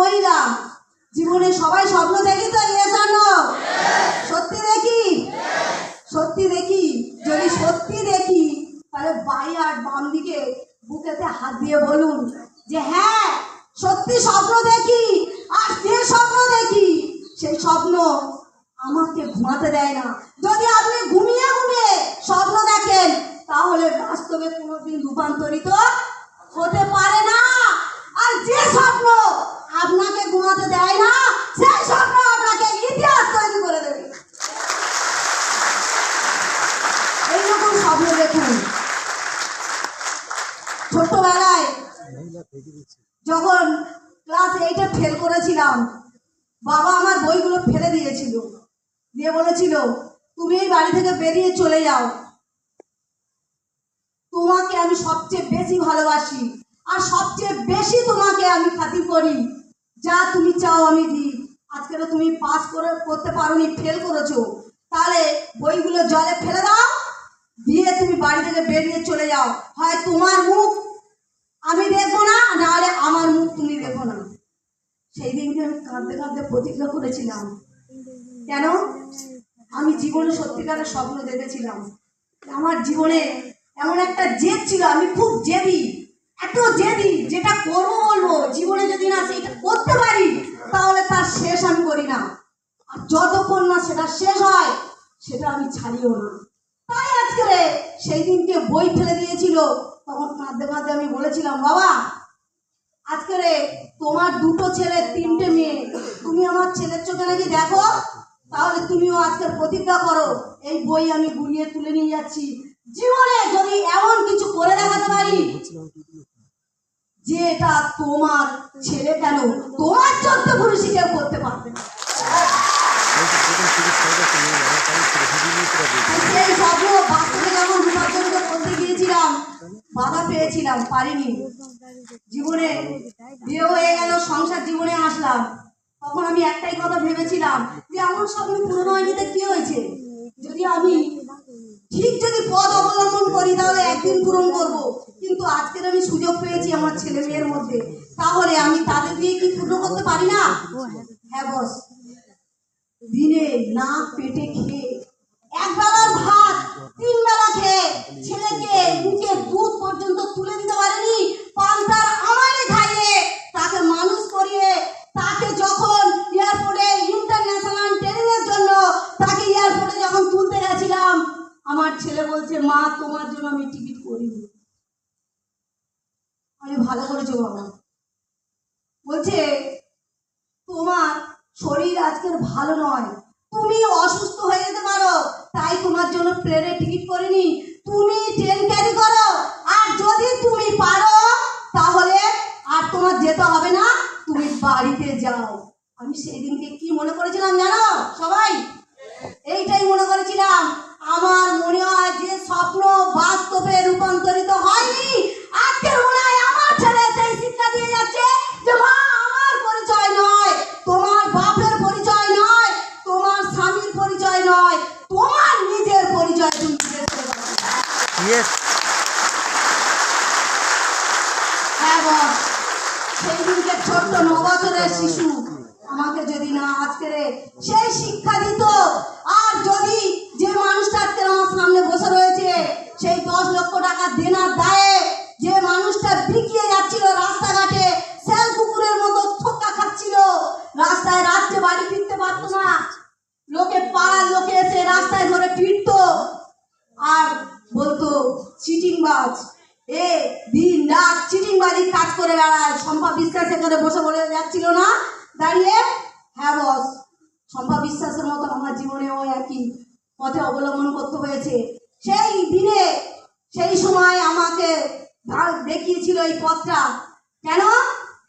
মহিলা। জীবনে সবাই স্বপ্ন দেখি তো ইয়েস আর নো সত্যি দেখি? সত্যি দেখি? যদি সত্যি দেখি, তাহলে বাই আর বাম দিকে বুকেতে হাত দিয়ে বলুন যে হ্যাঁ সত্যি স্বপ্ন দেখি। আর যে স্বপ্ন দেখি, সেই স্বপ্ন আমাকে ঘুমাতে দেয় না। যদি আপনি ঘুমিয়ে ঘুমিয়ে স্বপ্ন দেখেন, তাহলে বাস্তবে কোনোদিন রূপান্তরিত হতে পারে না। আর যে স্বপ্ন আপনাকে ঘুমাতে দেয় না, সেই স্বপ্ন আপনাকে ইতিহাস তৈরি করে দেবে। এইরকম স্বপ্ন দেখুন। ছোট্টবেলায় যখন ক্লাস এইটে ফেল করেছিলাম, বাবা আমার বইগুলো ফেলে দিয়েছিল। দিয়ে বলেছিল, তুমি এই বাড়ি থেকে বেরিয়ে চলে যাও। তোমাকে আমি সবচেয়ে বেশি ভালোবাসি, আর সবচেয়ে বেশি তোমাকে আমি খাতির করি। যা তুমি চাও আমি দিই। তো তুমি পাস করে করতে পারোনি ফেল করেছ। তাহলে বইগুলো জলে ফেলে দাও, দিয়ে তুমি বাড়ি থেকে বেরিয়ে চলে যাও। হয় তোমার মুখ আমি দেখব না, নাহলে আমার মুখ তুমি দেখো না। সেই দিনকে আমি কাঁদতে কাঁদতে প্রতিজ্ঞা করেছিলাম। কেন? আমি জীবনে সত্যিকারের স্বপ্ন দেখেছিলাম। আমার জীবনে এমন একটা জেদ ছিল, আমি খুব জেদি। এত জেদি যেটা করব বলব, জীবনে যদি না সেটা করতে পারি, তাহলে তার শেষ আমি করি না। আর যতক্ষণ না সেটা শেষ হয়, সেটা আমি ছাড়িও না। তাই আজকে সেই দিনকে বই ফেলে দিয়েছিল। তখন কাঁদতে কাঁদতে আমি বলেছিলাম, বাবা, আজকে তোমার দুটো ছেলে, তিনটে মেয়ে, তুমি আমার ছেলের চোখে নাকি দেখো? তাহলে তুমিও আজকে প্রতিজ্ঞা করো, এই বই আমি গুলিয়ে তুলে নিয়ে যাচ্ছি। জীবনে যদি এমন কিছু করে দেখাতে পারি যে এটা তোমার ছেলে কেন তোমার চোদ্দ পুরুষই কেউ করতে পারবে না। করতে গিয়েছিলাম, বাধা পেয়েছিলাম, পারিনি। জীবনে বিয়ে হয়ে গেল, সংসার জীবনে আসলাম। তখন আমি একটাই কথা ভেবেছিলাম যে আমার স্বপ্ন পূরণ হয়নি কি হয়েছে? যদি আমি ঠিক যদি পথ অবলম্বন করি, তাহলে একদিন পূরণ করব। কিন্তু আজকের আমি সুযোগ পেয়েছি আমার ছেলে মেয়ের মধ্যে। তাহলে আমি তাদের দিয়ে কি পূর্ণ করতে পারি না? হ্যাঁ বস। দিনে না পেটে খেয়ে একবার ভাব মা, তোমার জন্য আমি টিকিট করিনি। আমি ভালো করেছ বাবা বলছে, তোমার শরীর আজকের ভালো নয়। হ্যাঁ সেই দিনকে ছোট্ট ন বছরের শিশু আমাকে যদি না আজকে সেই শিক্ষা দিত, আর যদি যে মানুষটা আজকে আমার সামনে বসে রয়েছে, সেই দশ লক্ষ টাকা দেনার দায়ে যে মানুষটা বিকিয়ে যাচ্ছিল রাস্তাঘাটে, শ্যাল কুকুরের মতো থোকা খাচ্ছিল, রাস্তায় রাত্রে বাড়ি ফিরতে পারতো না। লোকে পাড়ার লোকে এসে রাস্তায় ধরে ফিরতো। আর বলতো, চিটিংবাজ, এ চিটিংবাজি কাজ করে বেড়ায়। শম্পা বিশ্বাস এখানে বসে বলে যাচ্ছিল না। দাঁড়িয়ে? হ্যাঁ বস। শম্পা বিশ্বাসের মতো আমার জীবনেও একই পথে অবলম্বন করতে হয়েছে। সেই দিনে, সেই সময় আমাকে দেখিয়েছিল এই পথটা। কেন?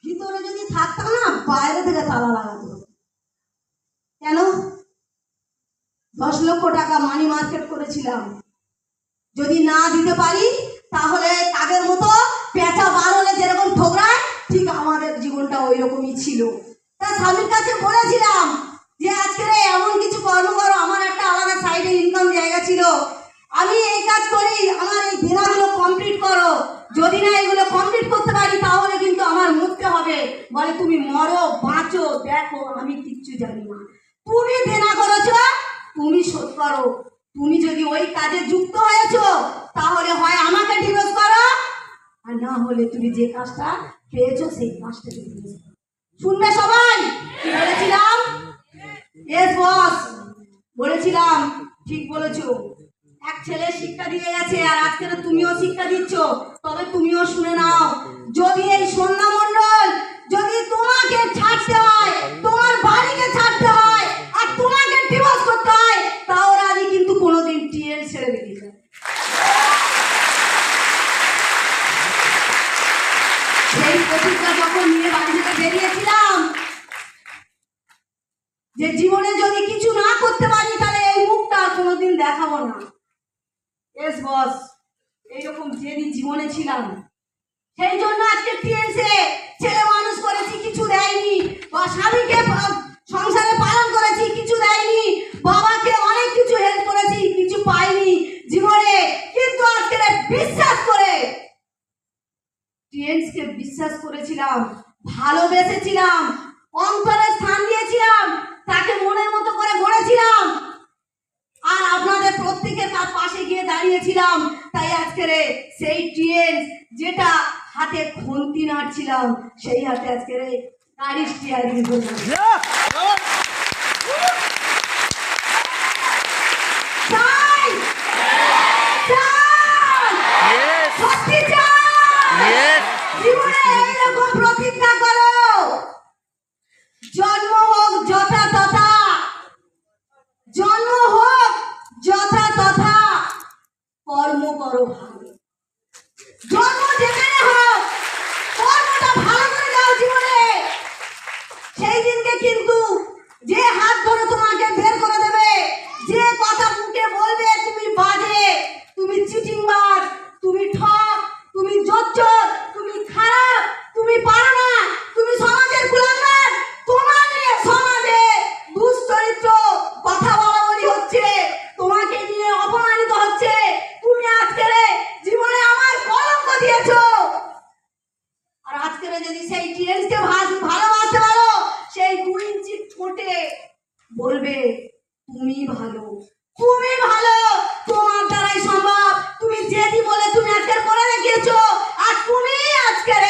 ভিতরে যদি থাকতাম না, বাইরে থেকে তালা লাগাতো। কেন? দশ লক্ষ টাকা মানি মার্কেট করেছিলাম। যদি না দিতে পারি, তাহলে আগের মতো পেঁচা বার হলে যেরকম ঠোকরায়, ঠিক আমাদের জীবনটা ওই রকমই ছিল। তার স্বামীর কাছে বলেছিলাম যে আজকে রে এমন কিছু কর্ম করো আমার একটা আলাদা সাইডে ইনকাম জায়গা ছিল আমি এই কাজ করি আমার এই দেনাগুলো কমপ্লিট করো যদি না এগুলো কমপ্লিট করতে পারি তাহলে কিন্তু আমার মরতে হবে বলে তুমি মরো বাঁচো দেখো আমি কিচ্ছু জানি না তুমি দেনা করেছ তুমি শোধ করো তুমি যদি ওই কাজে যুক্ত হয়েছো তাহলে হয় আমাকে ডিভোর্স করো আর না হলে তুমি যে কাজটা পেয়েছ সেই কাজটা তুমি শুনবে সবাই? বলেছিলাম? বলেছিলাম, ঠিক বলেছ। এক ছেলে শিক্ষা দিয়ে গেছে আর আজকে তো তুমিও শিক্ষা দিচ্ছ, তবে তুমিও শুনে নাও। যদি এই সন্ধ্যা মন্ডল যদি তোমাকে ছাড়তে হয় তোমার বাড়িকে ছাড়তে হয় আর তোমাকে ডিভোর্স করতে হয় তাও রাজি কিন্তু কোনোদিন টিএল ছেড়ে বেরিয়ে যাবে সেই প্রতিজ্ঞা যখন নিয়ে বাড়ি থেকে বেরিয়েছিলাম যে জীবনে যদি কিছু না করতে পারি তাহলে এই মুখটা আর কোনোদিন দেখাবো না এস বস এইরকম জেদি জীবনে ছিলাম, সেই জন্য আজকে টিএনসে ছেলে মানুষ করেছি, কিছু দেয়নি। বা স্বামীকে সংসারে পালন করেছি, কিছু দেয়নি। বাবাকে অনেক কিছু হেল্প করেছি, কিছু পাইনি জীবনে। কিন্তু আজকে বিশ্বাস করে টিএনসকে বিশ্বাস করেছিলাম, ভালোবেসেছিলাম, অন্তরে স্থান দিয়েছিলাম তাকে মনের মতো করে গড়েছিলাম আর আপনাদের প্রত্যেকের তার পাশে গিয়ে দাঁড়িয়েছিলাম তাই আজকের সেই ট্রেন যেটা হাতে খুন্তি নাড়ছিলাম, সেই হাতে আজকের গাড়ি স্টিয়ারিং করলাম চাই চাই Yes! সত্যি চাই Yes! জীবনে এইরকম প্রতিজ্ঞা করো জন্ম হোক যথা তথা জন্ম হোক যথা তথা কর্ম করো ভালো জন্ম যেখানে হোক কর্মটা ভালো করে যাও জীবনে সেই দিনকে কিন্তু যে হাত ধরে তোমাকে বের করে দেবে যে কথা মুখে বলবে তুমি বাজে তুমি চিটিংবাজ তুমি ঠক তুমি জোচ্চর তুমি খারাপ তুমি পারো না তুমি সমাজের কুলাঙ্গার তোমার নিয়ে সমাজে দুশ্চরিত্র কথা বলা বলি হচ্ছে তোমাকে নিয়ে অপমানিত হচ্ছে তুমি আজকের জীবনে আমার কলঙ্ক দিয়েছ আর আজকের যদি সেই টিএনসকে ভালোবাসতে পারো সেই দু ইঞ্চি ঠোঁটে বলবে তুমি ভালো তুমি ভালো তোমার দ্বারাই সম্ভব তুমি যেদি বলে তুমি আজকে করে দেখিয়েছো আর তুমি আজকের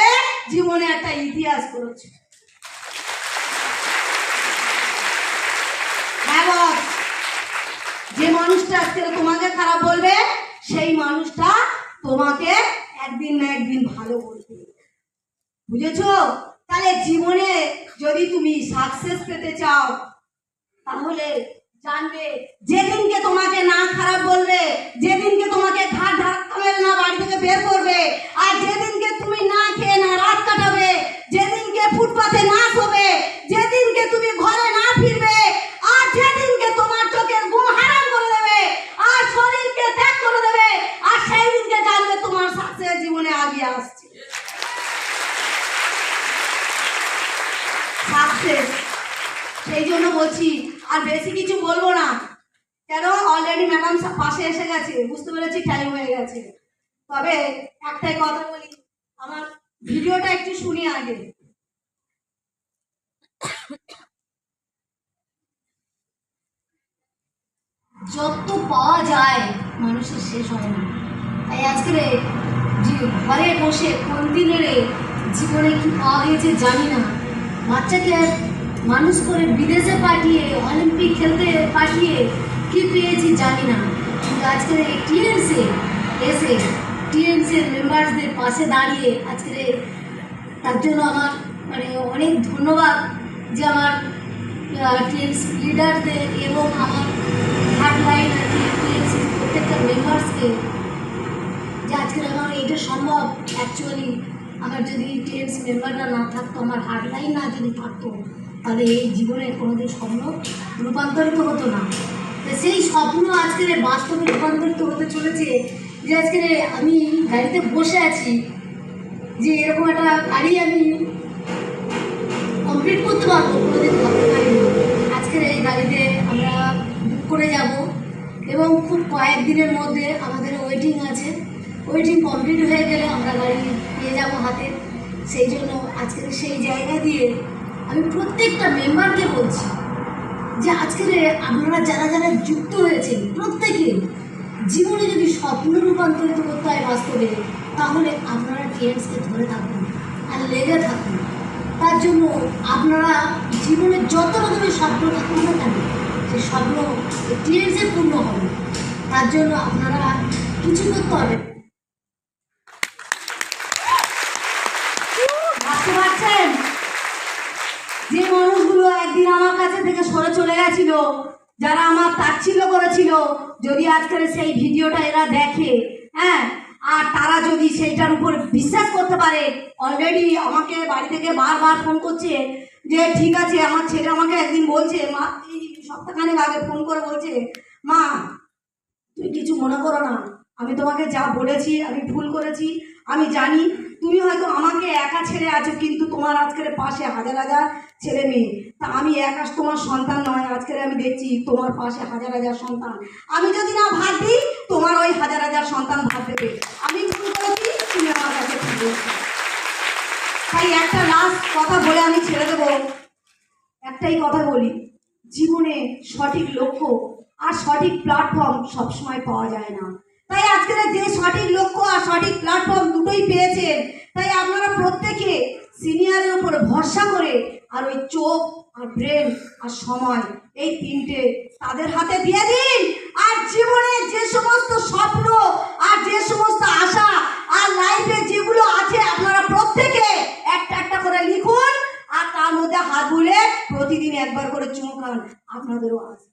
জীবনে একটা ইতিহাস করেছ হ্যাঁ বস যে মানুষটা আজকে তোমাকে খারাপ বলবে, সেই মানুষটা তোমাকে একদিন না একদিন ভালো বলবে। বুঝেছ? তাহলে জীবনে যদি তুমি সাকসেস পেতে চাও, তাহলে জানবে, যেদিনকে তোমাকে না খারাপ বলবে যেদিনকে তোমাকে ঘাট ধাক্কা মেরে না বাড়ি থেকে বের করবে আর যেদিনকে তুমি না খেয়ে না রাত কাটাবে যেদিনকে ফুটপাতে না শোবে যেদিনকে তুমি ঘরে না ফিরবে আর যেদিনকে তোমার চোখের ঘুম হারাম করে দেবে আর শরীরকে ত্যাগ করে দেবে আর সেই দিনকে জানবে তোমার সাকসেস জীবনে আগিয়ে আসছে সাকসেস সেই জন্য বলছি, আর বেশি কিছু বলব না। কেন? অলরেডি ম্যাডাম পাশে এসে গেছে। বুঝতে পেরেছি টাইম হয়ে গেছে। তবে একটাই কথা বলি, আমার ভিডিওটা একটু শুনি আগে। যত পাওয়া যায়, মানুষের শেষ হয় না। তাই আজকের যে- ঘরে বসে কোন দিনের জীবনে কি পাওয়া গেছে জানি না। বাচ্চাকে মানুষ করে বিদেশে পাঠিয়ে, অলিম্পিক খেলতে পাঠিয়ে কি পেয়েছি জানি না। কিন্তু আজকের এই টিএনসে এসে টিএনসির মেম্বারসদের পাশে দাঁড়িয়ে আজকের তার জন্য আমার মানে অনেক ধন্যবাদ যে আমার টিএমসি লিডারদের এবং আমার হার্ডলাইন টিএমসি প্রত্যেকটা মেম্বার্সকে যে আজকের আমার এইটা সম্ভব অ্যাকচুয়ালি আমার যদি টিএমসি মেম্বাররা না থাকতো, আমার হার্ডলাইন না যদি থাকতো, তাহলে এই জীবনে কোনোদিন স্বপ্ন রূপান্তরিত হতো না। সেই স্বপ্ন আজকের বাস্তবে রূপান্তরিত হতে চলেছে যে আজকের আমি গাড়িতে বসে আছি, যে এরকম একটা গাড়ি আমি কমপ্লিট করতে পারব, কোনোদিন ভাবতে পারিনি। আজকের এই গাড়িতে আমরা বুক করে যাব এবং খুব কয়েকদিনের মধ্যে আমাদের ওয়েটিং আছে। ওয়েটিং কমপ্লিট হয়ে গেলে, আমরা গাড়ি নিয়ে যাব হাতে। সেই জন্য আজকের সেই জায়গা দিয়ে আমি প্রত্যেকটা মেম্বারকে বলছি যে আজকের আপনারা যারা যারা যুক্ত হয়েছেন প্রত্যেকে জীবনে যদি স্বপ্ন রূপান্তরিত করতে হয় বাস্তবে, তাহলে আপনারা টিএমসকে ধরে থাকুন আর লেগে থাকুন। তার জন্য আপনারা জীবনে যত রকমের স্বপ্ন থাকুন না কেন সেই স্বপ্ন টিএমসে পূর্ণ হবে, তার জন্য আপনারা কিছু করতে হবে না। ভাবতে পারছেন যে মানুষগুলো একদিন আমার কাছে থেকে সরে চলে গেছিল, যারা আমার তাচ্ছিল্য করেছিল, যদি আজকের সেই ভিডিওটা এরা দেখে হ্যাঁ? আর তারা যদি সেইটার উপর বিশ্বাস করতে পারে অলরেডি আমাকে বাড়ি থেকে বারবার ফোন করছে যে, ঠিক আছে, আমার ছেলে আমাকে একদিন বলছে, মা, এই সপ্তাহখানেক আগে ফোন করে বলছে, মা, তুমি কিছু মনে করো না, আমি তোমাকে যা বলেছি, আমি ভুল করেছি আমি জানি তুমি হয়তো আমাকে একা ছেড়ে আছো, কিন্তু তোমার আজকের পাশে হাজার হাজার ছেলে মেয়ে। তা আমি একা তোমার সন্তান নয়, আজকের আমি দেখছি তোমার পাশে হাজার হাজার সন্তান। আমি যদি না ভাত দিই, তোমার ওই হাজার হাজার সন্তান ভাত দেবে। আমি করেছি, তুমি আমার কাছে বলছো। তাই একটা লাস্ট কথা বলে আমি ছেড়ে দেবো। একটাই কথা বলি, জীবনে সঠিক লক্ষ্য আর সঠিক প্ল্যাটফর্ম সবসময় পাওয়া যায় না। তাই আজকে যে সঠিক লক্ষ্য আর সঠিক প্ল্যাটফর্ম দুটোই পেয়েছেন, তাই আপনারা প্রত্যেকে সিনিয়রের উপর ভরসা করে আর ওই চোখ আর ব্রেন আর সময় এই তিনটে তাদের হাতে দিয়ে দিন। আর জীবনে যে সমস্ত স্বপ্ন আর যে সমস্ত আশা আর লাইফে যেগুলো আছে আপনারা প্রত্যেকে একটা একটা করে লিখুন আর তার মধ্যে হাত বুলে প্রতিদিন একবার করে চুমকান খান। আপনাদেরও আছে